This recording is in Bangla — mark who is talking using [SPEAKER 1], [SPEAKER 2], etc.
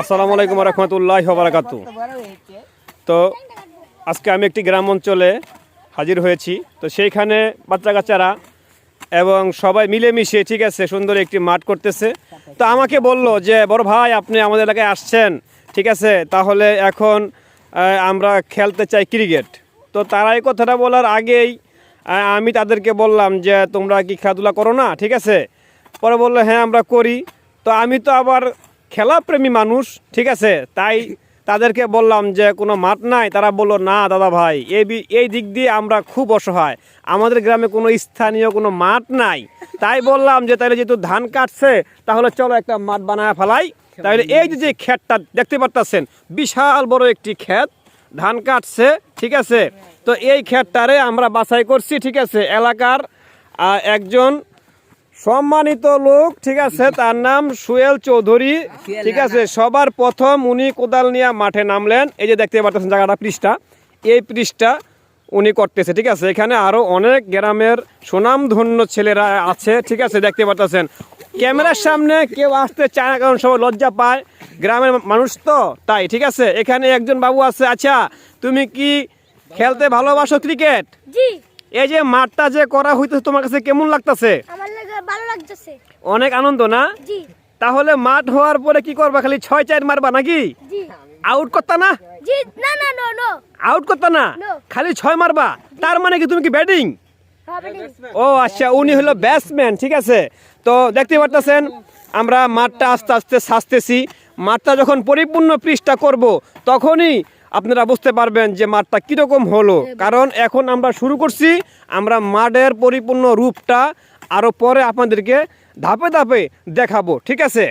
[SPEAKER 1] আসসালামু আলাইকুম রহমতুল্লাহ বারাকাতু তো আজকে আমি একটি গ্রাম অঞ্চলে হাজির হয়েছি। তো সেইখানে বাচ্চা কাচ্চারা এবং সবাই মিলেমিশে, ঠিক আছে, সুন্দর একটি মাঠ করতেছে। তো আমাকে বলল যে, বড় ভাই, আপনি আমাদের এলাকায় আসছেন, ঠিক আছে, তাহলে এখন আমরা খেলতে চাই ক্রিকেট। তো তারা এই কথাটা বলার আগেই আমি তাদেরকে বললাম যে, তোমরা কি খেলাধুলা করো না? ঠিক আছে। পরে বলল হ্যাঁ আমরা করি। তো আমি তো আবার খেলাপ্রেমী মানুষ, ঠিক আছে? তাই তাদেরকে বললাম যে, কোনো মাঠ নাই? তারা বলল, না দাদা ভাই এই এই দিক দিয়ে আমরা খুব অসহায়। আমাদের গ্রামে কোনো স্থানীয় কোনো মাঠ নাই। তাই বললাম যে তাহলে যেহেতু ধান কাটছে, তাহলে চলো একটা মাঠ বানায় ফেলাই। তাহলে এই যে ক্ষেতটা দেখতে পারতেছেন, বিশাল বড় একটি ক্ষেত, ধান কাটছে, ঠিক আছে? তো এই ক্ষেতটারে আমরা বাছাই করছি, ঠিক আছে? এলাকার একজন সম্মানিত লোক ঠিক আছে তার নাম সুয়েল চৌধুরী। ঠিক আছে সবার প্রথম উনি কোদাল নিয়ে মাঠে নামলেন। এই যে দেখতে পাচ্ছেন জায়গাটা পৃষ্ঠা। এই পৃষ্ঠা উনি করতেছে ঠিক আছে। এখানে আরও অনেক গ্রামের সুনামধন্য ছেলেরা আছে ঠিক আছে দেখতে পাচ্ছেন ক্যামেরার সামনে কেউ আসতে চায় না কারণ সবাই লজ্জা পায়। গ্রামের মানুষ তো তাই ঠিক আছে। এখানে একজন বাবু আছে আচ্ছা তুমি কি খেলতে ভালোবাসো ক্রিকেট? এই যে মাঠটা যে করা হইতেছে তোমার কাছে কেমন লাগতেছে? অনেক আনন্দ না?
[SPEAKER 2] জি।
[SPEAKER 1] তাহলে মাঠ হওয়ার পরে কি করবা? খালি ছয় চার মারবা নাকি?
[SPEAKER 2] জি।
[SPEAKER 1] আউট করতা না?
[SPEAKER 2] জি না না নো নো
[SPEAKER 1] আউট করতা না? খালি ছয় মারবা? তার মানে কি তুমি কি ব্যাটিং ও আচ্ছা উনি হলো ব্যাটসম্যান ঠিক আছে? তো দেখতে পারতেছেন আমরা মাঠটা আস্তে আস্তে সাজতেছি। মাঠটা যখন পরিপূর্ণ পৃষ্ঠা করব তখনই আপনারা বুঝতে পারবেন যে মাঠটা কীরকম হলো। কারণ এখন আমরা শুরু করছি আমরা মাঠের পরিপূর্ণ রূপটা আরও পরে আপনাদেরকে ধাপে ধাপে দেখাবো ঠিক আছে?